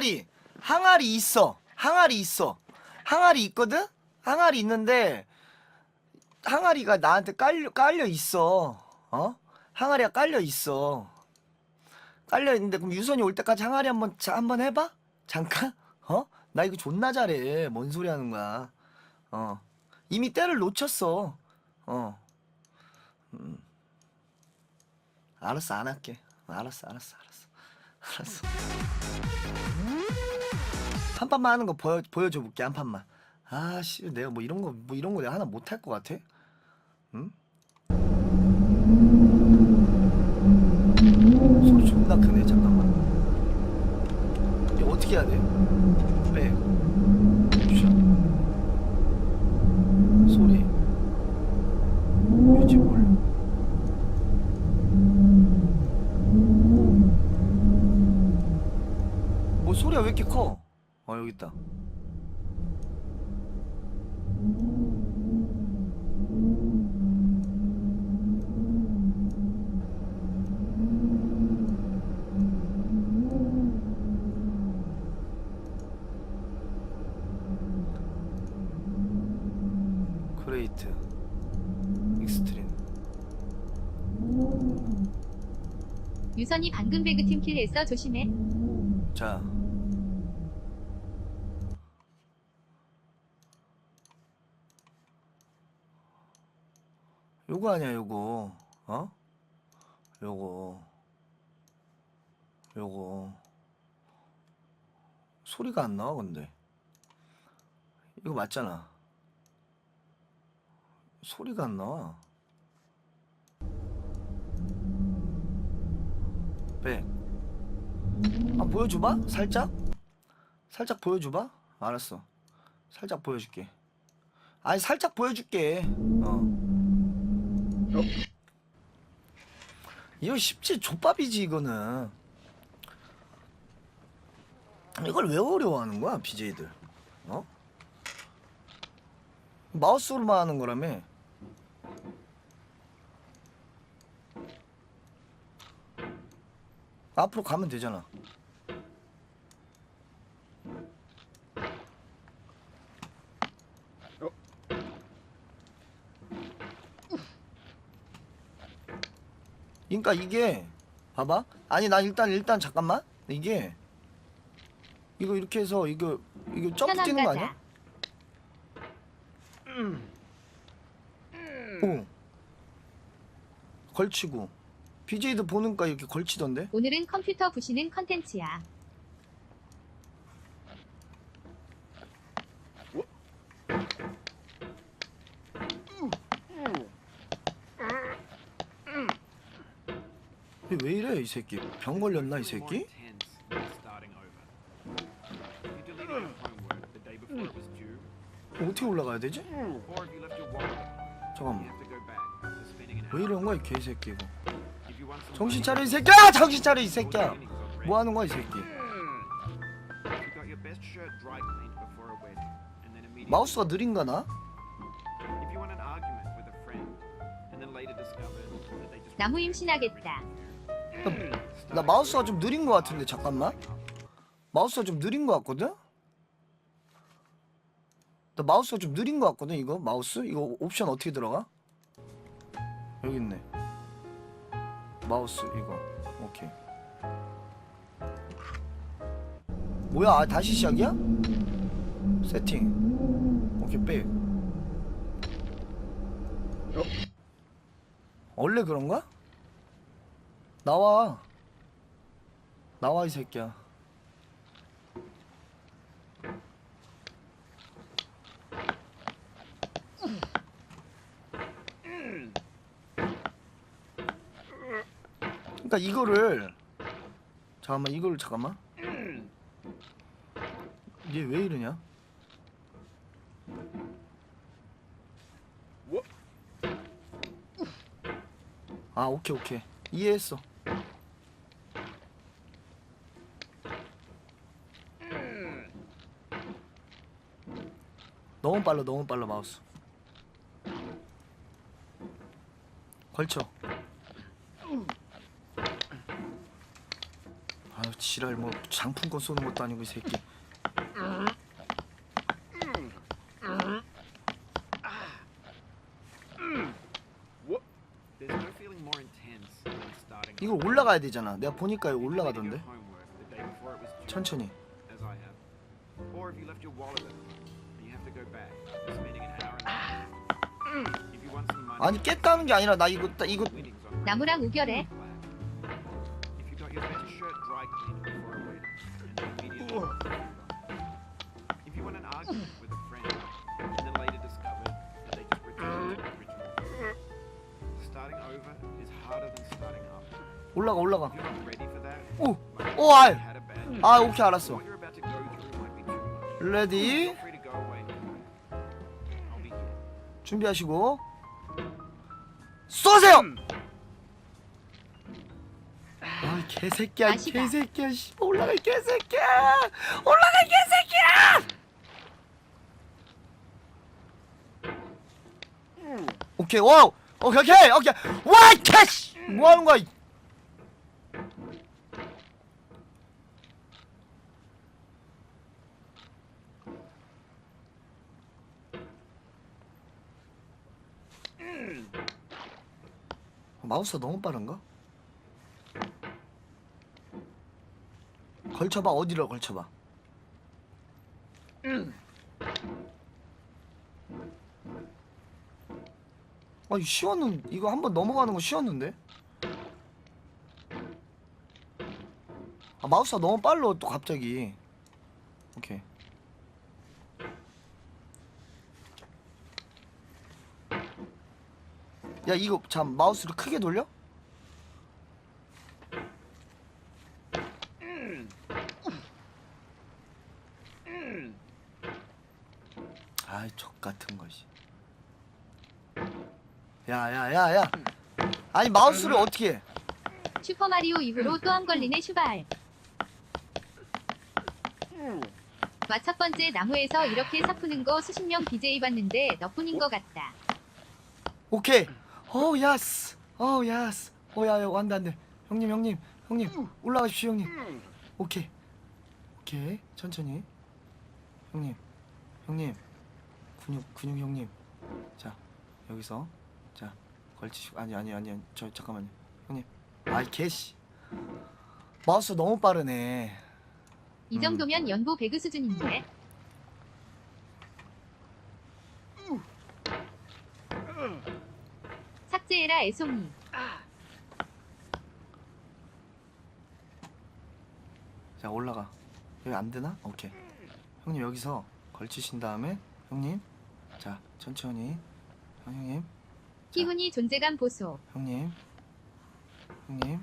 항아리 항아리 있어. 항아리 있어. 항아리 있거든? 항아리 있는데 항아리가 나한테 깔려 깔려 있어. 어? 항아리가 깔려 있어. 깔려 있는데 그럼 유선이 올 때까지 항아리 한번 자, 한번 해봐? 잠깐? 어? 나 이거 존나 잘해. 뭔 소리 하는 거야? 어. 이미 때를 놓쳤어. 어. 음. 알았어 안 할게. 알았어 알았어 알았어. 알았어 한 판만 하는 거 보여 보여줘 볼게 한 판만. 아 씨 내가 뭐 이런 거 뭐 이런 거 내가 하나 못 할 것 같아? 응? 소리 존나 크네 잠깐만. 이거 어떻게 해야 돼 빼 소리 뮤직 올 뭐 소리가 왜 이렇게 커? 어 여기 있다. 그레이트 익스트림 유선이 방금 했어? 조심해. 자. 요거 아니야 요거. 어? 요거. 요거. 소리가 안 나와 근데. 이거 맞잖아. 소리가 안 나와. 빼 아 보여줘봐? 살짝? 살짝 보여줘봐? 알았어. 살짝 보여줄게. 아니 살짝 보여줄게. 어. 이거 쉽지 족밥이지 이거는. 이걸 왜 어려워하는 거야 BJ들? 어? 마우스로만 하는 거라며 앞으로 가면 되잖아. 그러니까 이게 봐봐. 아니 나 일단 일단 잠깐만. 이게 이거 이렇게 해서 이거 이거 점프 뛰는 거 아니야? 가자. 오. 걸치고 BJ도 보는까 이렇게 걸치던데 오늘은 컴퓨터 부시는 컨텐츠야. 왜 이래 이 새끼 병 걸렸나 이 새끼? 어떻게 올라가야 되지? 잠깐만 왜 이런 거야 이 개새끼 이거 정신 차려 이 새끼야 정신 차려 이 새끼야 뭐 하는 거야 이 새끼 마우스가 느린가 나? 나무 임신하겠다. 나 마우스가 좀 느린 거 같은데 잠깐만 마우스가 좀 느린 거 같거든? 나 마우스가 좀 느린 거 같거든 이거 마우스? 이거 옵션 어떻게 들어가? 여기 있네 마우스 이거. 오케이. 뭐야 아, 다시 시작이야? 세팅. 오케이 빼. 원래 그런가? 나와. 나와 이 새끼야 그러니까 이거를 잠깐만 이거를 잠깐만. 얘 왜 이러냐? 아 오케이 오케이. 이해했어. 너무 빨라 너무 빨라 마우스. 걸쳐 아유 지랄 뭐 장풍권 쏘는 것도 아니고 이 새끼. 이거 올라가야 되잖아. 내가 보니까 이거 올라가던데. 천천히. 아니 깼다는 게 아니라 나 이거 따- 이거 나무랑 우결해. 올라가 올라가. 오, 오, day, 아 오케이 알았어. 레디. 준비하시고 쏘세요. 아 개새끼야 아시다. 개새끼야 씨 올라가 이 개새끼야 올라가 이 개새끼야. 오케이 와우 오케이 오케이 오케이. 와 캐시! 뭐 하는 거야 이- 마우스가 너무 빠른가? 걸쳐봐 어디로 걸쳐봐 아이 쉬웠는 이거 한번 넘어가는 거 쉬웠는데? 아 마우스가 너무 빨라 또 갑자기. 오케이. 야 이거 참 마우스를 크게 돌려? 아이 족 같은 것이 야야야야 아니 마우스를 어떻게 해? 슈퍼마리오 이후로 또 한 걸리네 슈발. 와 첫 번째 나무에서 이렇게 사푸는 거 수십 명 BJ 봤는데 너뿐인 거 같다. 오케이. 오 야스. 오 야스. 오야 야 안돼 안돼 형님 형님 형님. 올라가십시오 형님. 오케이. 오케이. 천천히. 형님 형님. 근육 근육 형님. 자 여기서. 자 걸치시고. 아니 아니 아니 아니. 저 잠깐만요. 형님. 아이 개씨. 마우스 너무 빠르네. 이 음. 정도면 연보 배그 수준인데. 삭제해라 애송이. 자 올라가. 여기 안 되나? 오케이. 형님 여기서 걸치신 다음에 형님. 자 천천히. 형님 희훈이 존재감 보소. 형님. 형님.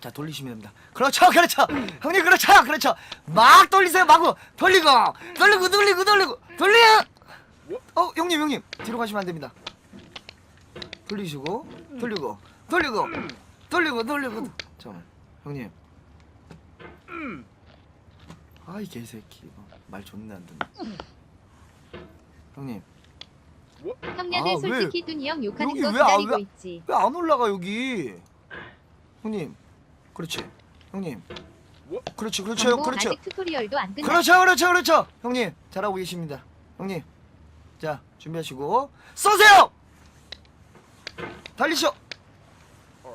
자 돌리시면 됩니다. 그렇죠 그렇죠. 형님 그렇죠 그렇죠. 막 돌리세요 마구. 돌리고 돌리고 돌리고 돌리고. 돌려 어 형님 형님. 뒤로 가시면 안 됩니다. 돌리시고 돌리고 돌리고 돌리고 돌리고. 잠깐만 형님. 아이 개새끼. 말 존나 안 듣네. 형님 형네들 아, 솔직히 뚜니 형 욕하는 여기 거 왜 안- 기다리고 왜- 있지. 왜 안 올라가 여기? 형님. 그렇지. 형님. 그렇지 그렇죠 정보 그렇죠 아직 튜토리얼도 안 끝났어. 그렇죠 그렇죠 그렇죠. 형님 잘하고 계십니다. 형님. 자 준비하시고. 쏘세요!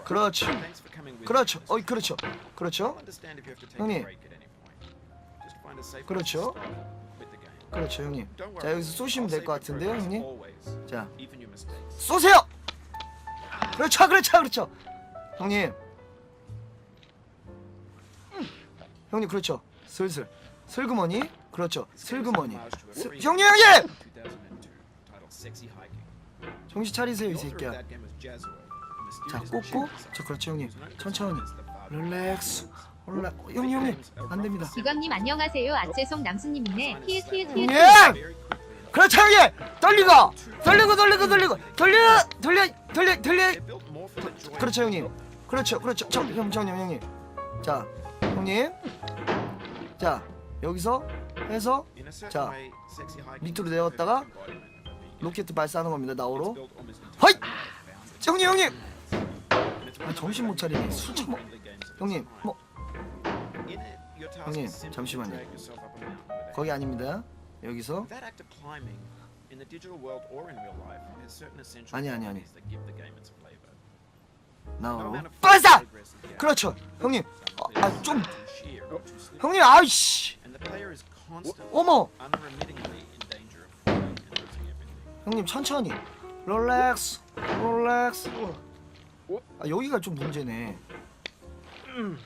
그렇지. coming with 그렇죠. me. 어이 그렇죠. 그렇죠. 형님. 그렇죠. 그렇죠 형님. 자 여기서 쏘시면 될 것 같은데요 형님 자. 쏘세요 그렇죠 그렇죠 그렇죠 형님 형님 그렇죠 슬슬 슬그머니 그렇죠 슬그머니 슬- 형님 형님 2002, titled Sexy Hiking. 정신 차리세요 이 새끼야 자 꽂고 자 그렇죠 형님 천천히 릴렉스. 올라 형님 형님 안 됩니다 이광님 안녕하세요. 아채송 남수님이네. 히읗. 형님 Very quickly, 그렇죠 형님 돌리고 돌리고 돌리고 돌리고 돌려 돌려 돌려 돌려 그렇죠 형님 그렇죠 그렇죠 저, 형, 저, 형, 형님 자 형님 자 여기서 해서 자, 밑으로 the 로켓 발사하는 겁니다 나오로 허이! 형님 형님 아, 정신 못 차리네 술 처먹 형님. 뭐 형님 잠시만요. 거기 아닙니다. 여기서 아니 아니 아니. 나와. 빠싸! 그렇죠, 형님. 아, 아, 좀 어, 형님 아이씨. 어, 어머. 형님 천천히. 롤렉스, 롤렉스. 어. 아 여기가 좀 문제네. 음.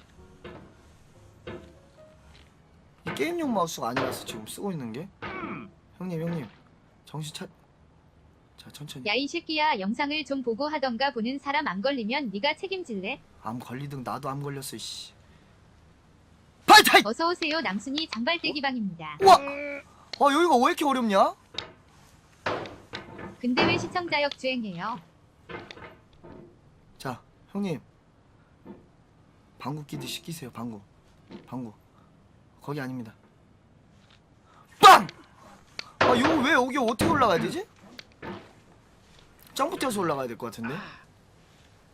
게임용 마우스가 아니라서 지금 쓰고 있는 게. 형님, 형님, 정신 차. 자, 천천히. 야 이 새끼야 영상을 좀 보고 하던가 보는 사람 안 걸리면 네가 책임질래? 암 걸리든 나도 암 걸렸어, 씨. 파이타이! 어서 오세요 남순이 장발대기 방입니다. 와! 아 여기가 왜 이렇게 어렵냐? 근데 왜 시청자 역주행해요? 자, 형님. 방구 끼듯이 끼세요, 방구. 방구. 거기 아닙니다. 빵! 아, 이거 왜 여기 어떻게 올라가야 되지? 점프 뛰어서 올라가야 될 것 같은데?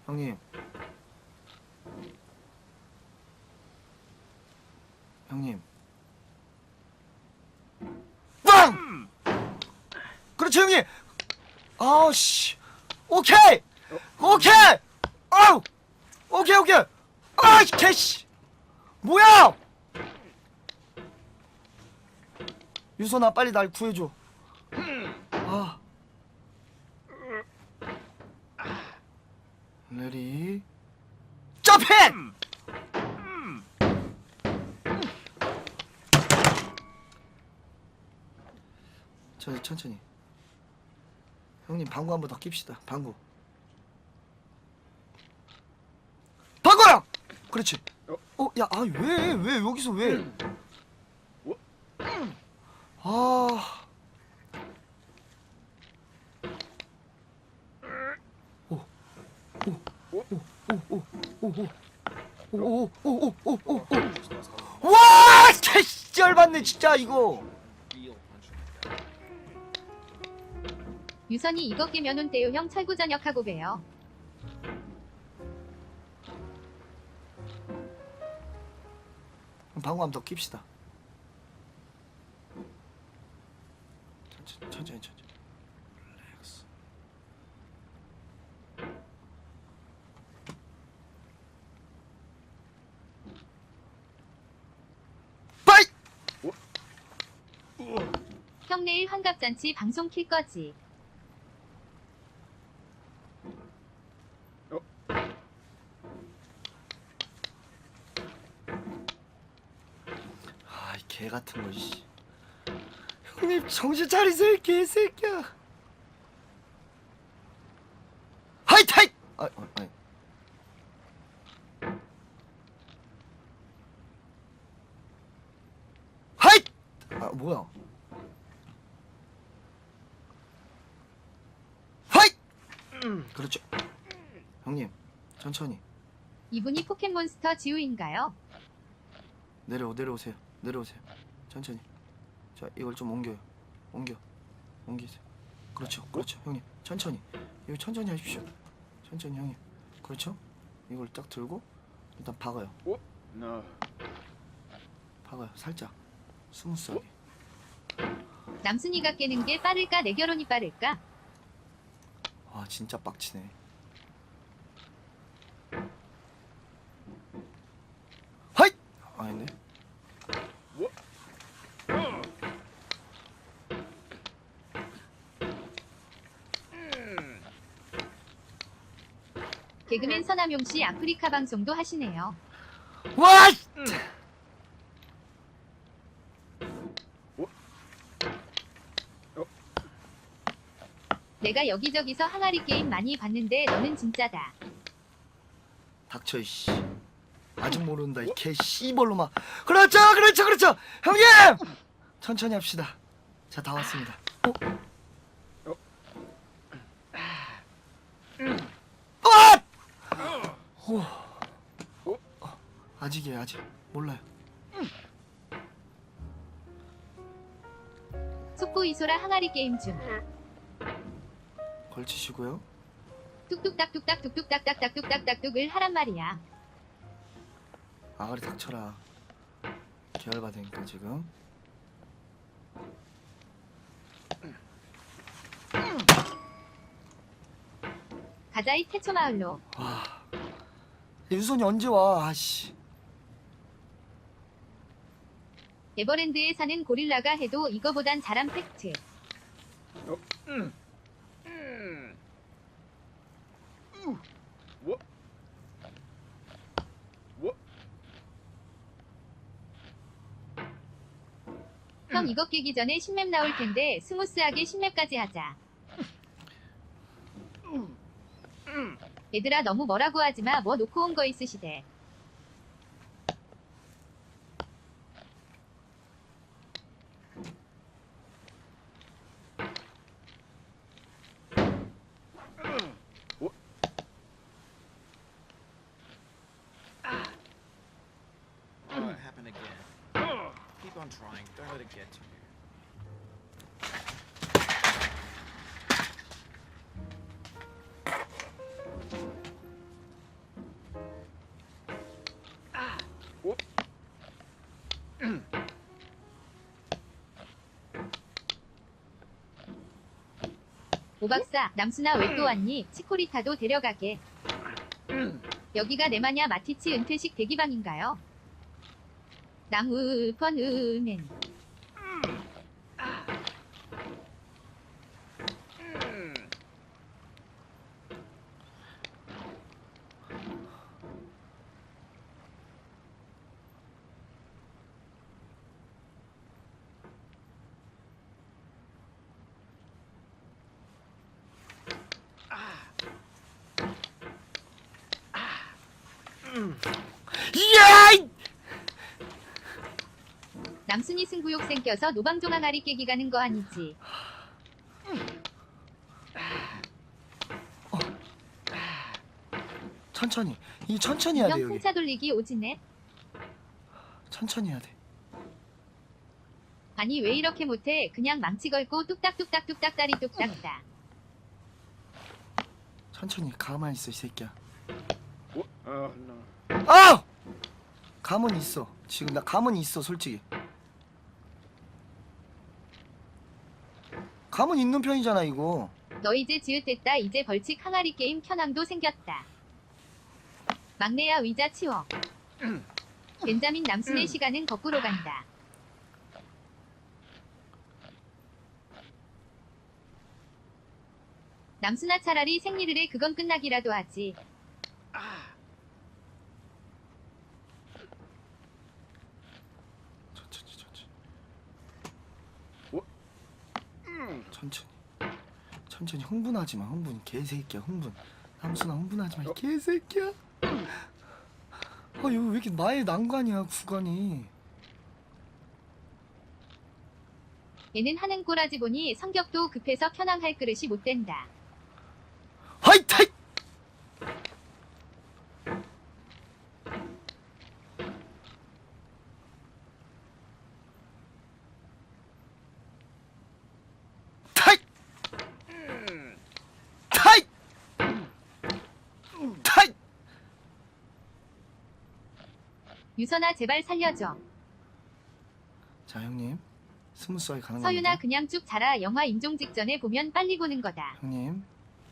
형님. 형님. 빵! 그렇죠, 형님! 아우, 씨. 오케이! 오케이! 아우! 오케이, 오케이! 아이, 개씨! 뭐야! 유선아, 빨리 날 구해줘. 아. 레디. 점핑! 저 천천히. 형님 방구 한 번 더 낍시다. 방구. 방구야! 그렇지. 어, 야, 아, 왜, 왜, 여기서 왜? 아. 오. 오. 오. 오. 오. 오. 오. 오. 오. 오. 오. 오. 오. 와! 개씨 열받네 진짜 이거. 유선이 이거 깨면 온대요 형 철구 전역하고 봬요. 방구 한번 더 낍시다. 천천히, 천천히. 릴렉스. 빠이! 형 내일 환갑잔치 방송 킬 거지. 아, 이 개 같은 거, 씨. 형님, 정신 차리세요, 이 개새끼야. 하이 타이! 아, 아, 아니. 하이! 아, 뭐야. 하이! 그렇죠. 형님, 천천히. 이분이 포켓몬스터 지우인가요? 내려 내려오세요. 내려오세요. 천천히. 자, 이걸 좀 옮겨요. 옮겨. 옮기세요. 그렇죠. 그렇죠. 형님. 천천히. 이거 천천히 하십시오. 천천히 형님. 그렇죠? 이걸 딱 들고 일단 박아요. No. 박아요. 살짝. 스무스하게. 남순이가 깨는 게 빠를까 내 결혼이 빠를까? 와, 진짜 빡치네. 하이! 아닌데. 개그맨 서남용 씨 아프리카 방송도 하시네요. 와! 내가 여기저기서 항아리 게임 많이 봤는데 너는 진짜다. 닥쳐 이씨. 아직 모른다 이 개 씨벌로마. 그렇죠, 그렇죠, 그렇죠. 형님, 천천히 합시다. 자, 다 왔습니다. 어? 어? 오. 어, 아직이에요, 아직. 몰라요. 속보 이소라 항아리 게임 중. 걸치시고요. 뚝뚝딱 뚝딱 뚝뚝딱딱 딱뚝딱 딱뚝을 하란 말이야. 아가리 닥쳐라. 계열받으니까 지금 가자이 태초 마을로. 와 유선이 언제 와 아씨 에버랜드에 사는 고릴라가 해도 이거보단 잘한 팩트. What? What? 형 이거 깨기 전에 신맵 나올 텐데 스무스하게 신맵까지 하자. 얘들아 너무 뭐라고 하지마 뭐 놓고 온 거 있으시대. 오박사 남순아 왜 또 왔니? 치코리타도 데려가게. 여기가 내마냐 마티치 은퇴식 대기방인가요? 나무펀 은행. 이야 이- 남순이 승부욕 생겨서 노방종 항아리 깨기 가는 거 아니지? 천천히 이 천천히 해야 돼형 여기 풍차 돌리기 오지네. 천천히 해야 돼 아니 왜 이렇게 못해? 그냥 망치 걸고 뚝딱뚝딱 뚝딱 다리 뚝딱다. 천천히 가만히 있어 이 새끼야? Oh no. 아! 가만히 있어 지금 나 가만히 있어 솔직히 가만히 있는 편이잖아 이거 너 이제 지읒됐다. 이제 벌칙 항아리 게임 켜낭도 생겼다. 막내야 의자 치워. 벤자민 남순의 시간은 거꾸로 간다. 남순아 차라리 생리를 해 그건 끝나기라도 하지. 천천히 천천히 뭐? 천천히. 천천히 흥분하지 마 흥분. 개새끼야 흥분. 남순아 흥분하지 마 이 개새끼야. 아 여기 왜 이렇게 나의 난관이야 구간이. 얘는 하는 꼬라지 보니 성격도 급해서 켜낭할 그릇이 못 된다. 하이 타이 타이 타이 유선아 제발 살려줘. 자 형님 스무스하게 가는 서윤아 겁니다 그냥 쭉 자라 영화 인종 직전에 보면 빨리 보는 거다. 형님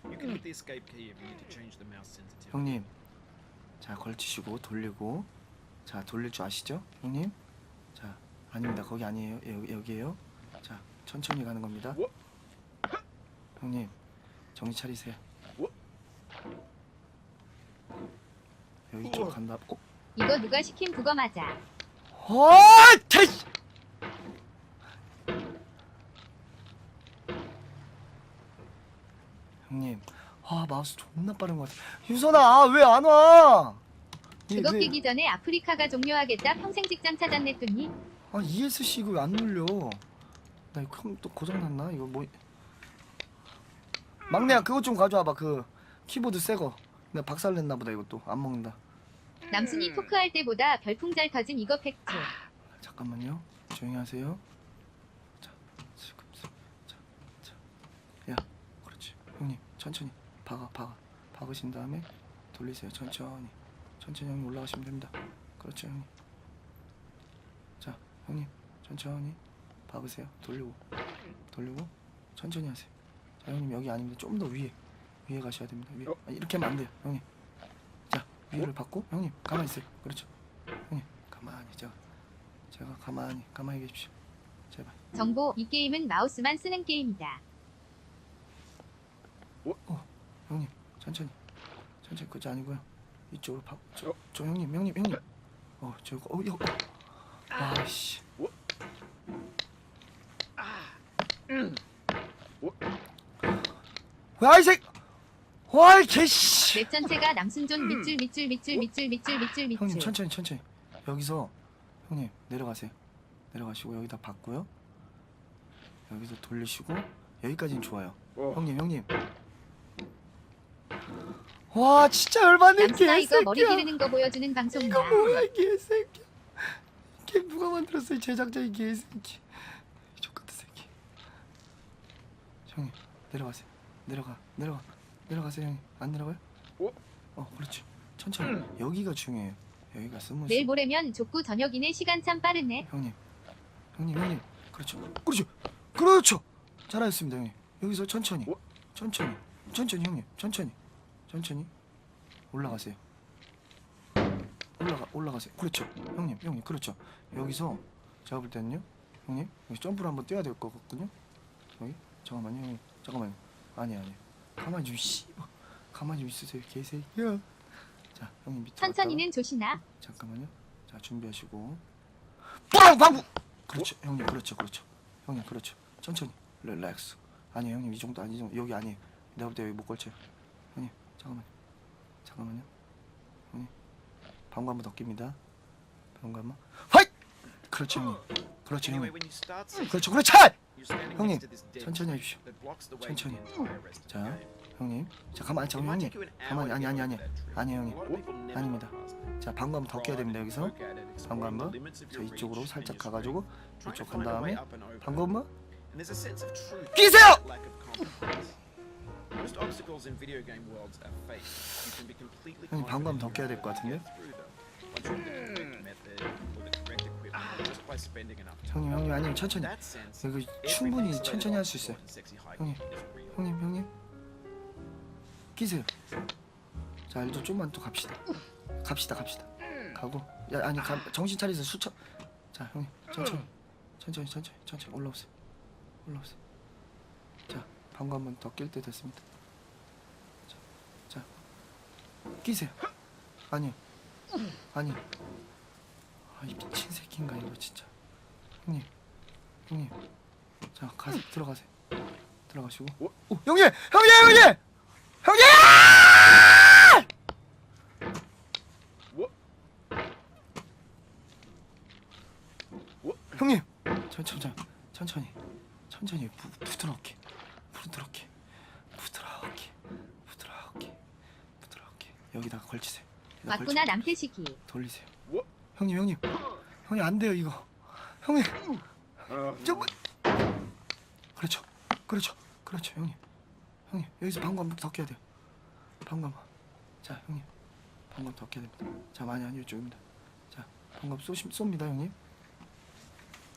You can hit the escape key if you need to change the mouse sensitivity. 형님 자 걸치시고 돌리고 자 돌릴 줄 아시죠 형님 자 아닙니다 거기 아니에요 여기, 여기에요 자 천천히 가는 겁니다 뭐? 형님 정신 차리세요 뭐? 여기 쪽. 간다 어? 이거 누가 시킨 그거 맞아. 어? 테이씨! 형님 아 마우스 존나 빠른 것 같아 유선아 왜 안 와? 얘 그거 왜- 끼기 전에 아프리카가 종료하겠다 평생 직장 찾았네더니 아 ESC 이거 왜안 눌려? 나 이거 컴- 또 고장 났나? 이거 뭐? 막내야 그거 좀 가져와봐 그 키보드 새거. 내가 박살 냈나 보다 이것도 안 먹는다. 남순이 토크할 때보다 별풍 잘 터진 이거 팩트. 잠깐만요. 조용히 하세요. 자, 지금 자, 자, 야, 그렇지. 형님 천천히 박아, 박아, 박으신 다음에 돌리세요. 천천히, 천천히 형님 올라가시면 됩니다. 그렇죠 형님. 자, 형님 천천히 박으세요 돌리고 돌리고 천천히 하세요 자 형님 여기 아닙니다 좀 더 위에 위에 가셔야 됩니다 위에 어? 아, 이렇게 하면 안 돼요 형님 자 위를 받고? 형님 가만히 있어요. 그렇죠. 형님 가만히 제가 제가 가만히 가만히 계십시오. 제발. 정보 이 게임은 마우스만 쓰는 게임이다. 형님 천천히. 천천히. 그지 아니고요. 이쪽으로 박 저, 어? 저 형님 형님 형님. 어 저거 어 이거 아씨. 어? 와이 새 와이 개씨. 맵 전체가 남순존 밑줄 밑줄 밑줄 밑줄 밑줄 밑줄 형님 밑줄. 천천히 천천히. 여기서 형님 내려가세요. 내려가시고 여기다 받고요. 여기서 돌리시고 여기까지는 좋아요. 어. 형님 형님. 와 진짜 열받네 남순아 이거 머리 개새끼야. 기르는 거 보여주는 이거 방송이야. 뭐야 이 개새끼. 이게 누가 만들었어 이 제작자 이 개새끼. 이 족같은 새끼. 형님 내려가세요. 내려가 내려가 내려가세요 형님. 안 내려가요? 어? 어 그렇지. 천천히. 여기가 중요해요. 여기가 스무스 내일 모레면 족구 저녁이네. 시간 참 빠르네. 형님. 형님 형님. 그렇죠. 그렇죠. 그렇죠. 잘하셨습니다 형님. 여기서 천천히. 어? 천천히. 천천히 형님. 천천히. 천천히. 올라가세요. 올라가 올라가세요. 그렇죠. 형님 형님. 그렇죠. 여기서 제가 볼 때는요. 형님 여기 점프를 한번 뛰어야 될 것 같거든요. 여기? 잠깐만요 형님. 잠깐만요. 아니 아니 가만히 좀 씨발 가만히 좀 있으세요 개새끼야. 자 형님 갔다가 천천히는 조시나. 잠깐만요. 자 준비하시고. 빵 방구. 그렇죠. 형님 그렇죠 그렇죠. 형님 그렇죠. 천천히. 릴렉스. 아니 형님. 이 정도 아니 이 정도. 여기 아니에요. 내가 볼 때 여기 못 걸쳐요. 형님 잠깐만요. 잠깐만요. 형님. 방구 한번 더 낍니다. 방구 한 번. 화이 그렇죠 형님. 그렇죠 형님. 그렇죠. 그렇죠 형님, 천천히 to 천천히. 자. 형님 자 가만 잠깐 형님 가만히 아니 아니 아니. 아니 형님 never 아닙니다. 자 방구 한번 더 껴야 됩니다 여기서 exploring 한번 저 your 이쪽으로 살짝 가가지고 이쪽 간 다음에 it. 한번 끼세요! 형님, 방구 한번 더 껴야 될것 will 같은데? 형님 형님 아니면 천천히. 이거 충분히 천천히 할 수 있어요. 형님. 형님 형님. 끼세요. 자 일단 좀만 또 갑시다. 갑시다 갑시다. 가고. 야 아니 가, 정신 차리세요. 수천 자 형님 천천히. 천천히 천천히 천천히. 올라오세요. 올라오세요. 자 방구 한번 더 낄 때 됐습니다. 자, 자. 끼세요. 아니요. 아니 아 이 미친 새끼인가 이거 진짜. 형님 형님. 자 가서 들어가세요 들어가시고. 어? 오, 형님! 형님 형님! 형님! 뭐? 뭐? 형님! 천천히 천천히. 천천히 부, 부드럽게. 부드럽게. 부드럽게. 부드럽게. 부드럽게. 여기다가 걸치세요. 여기다 맞구나 걸치고 남태식이. 돌리세요. 뭐? 형님 형님. 형님 안 돼요 이거. 형님. 어. 정말 그렇죠 그렇죠 그렇죠 형님. 형님 여기서 방구 한번 더 껴야 돼요. 방구 한번. 자 형님. 방구 한번 더 껴야 됩니다. 자 많이 아니요 이쪽입니다. 자 방구 쏘시, 쏩니다 형님.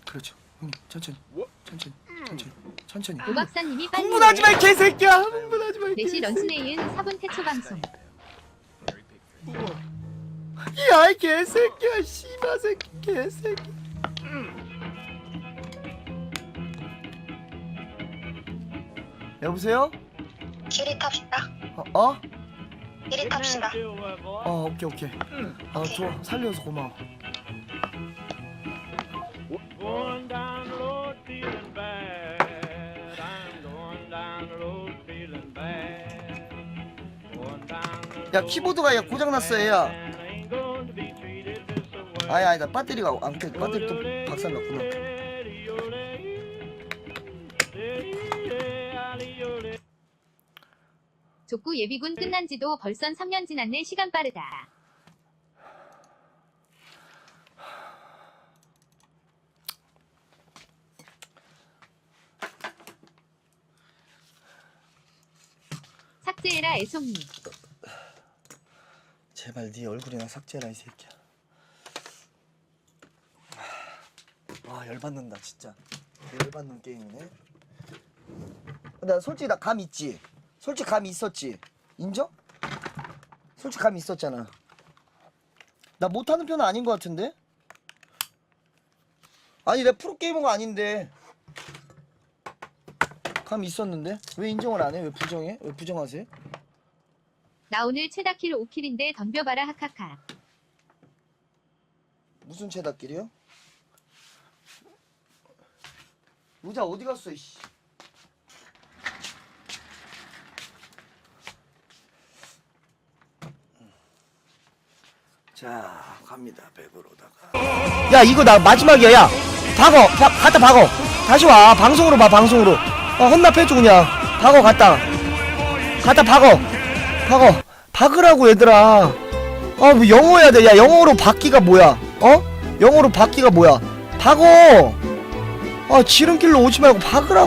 그렇죠 형님. 천천히. 뭐? 천천히 천천히 천천히. 오 박사님이 빨리. 흥분하지 마 이 개새끼야. 흥분하지 마이 내시 개새끼야 런스네이은 4분 태초 방송. Very 야 이 개새끼야 씨발 새끼 개새끼 여보세요? 길이 탑시다. 어? 어? 길이 탑시다. 어 오케이 오케이 아 좋아 살려서 고마워 Going down the road feeling bad. I'm going down the road feeling bad. Going down the 야 키보드가 야 고장났어 얘야 아니 아니 나 배터리가 안 켜. 배터리 또 박살났구나 족구 예비군 끝난 지도 벌써 3년 지났네 시간 빠르다. 삭제해라 애송이. 제발 네 얼굴이나 삭제해라 이 새끼야 열받는다 진짜 열받는 게임이네 나 솔직히 나 감 있지 솔직히 감 있었지 인정? 솔직히 감 있었잖아 나 못하는 편은 아닌 것 같은데 아니 내 프로게이머가 아닌데 감 있었는데 왜 인정을 안 해? 왜 부정해? 왜 부정하세요? 나 오늘 최다킬 5킬인데 덤벼봐라 하카카. 무슨 채다길이요? 의자 어디 갔어 이씨. 자 갑니다 백으로다가. 야 이거 나 마지막이야 야. 박어 바, 갔다 박어. 다시 와. 방송으로 봐 방송으로. 어 혼납해줘 그냥. 박어 갔다. 갔다 박어. 박어. 박으라고 얘들아. 아, 뭐 영어 해야 돼. 야, 영어로 받기가 뭐야? 어? 영어로 받기가 뭐야? 박어! 아, 지름길로 오지 말고 박으라고.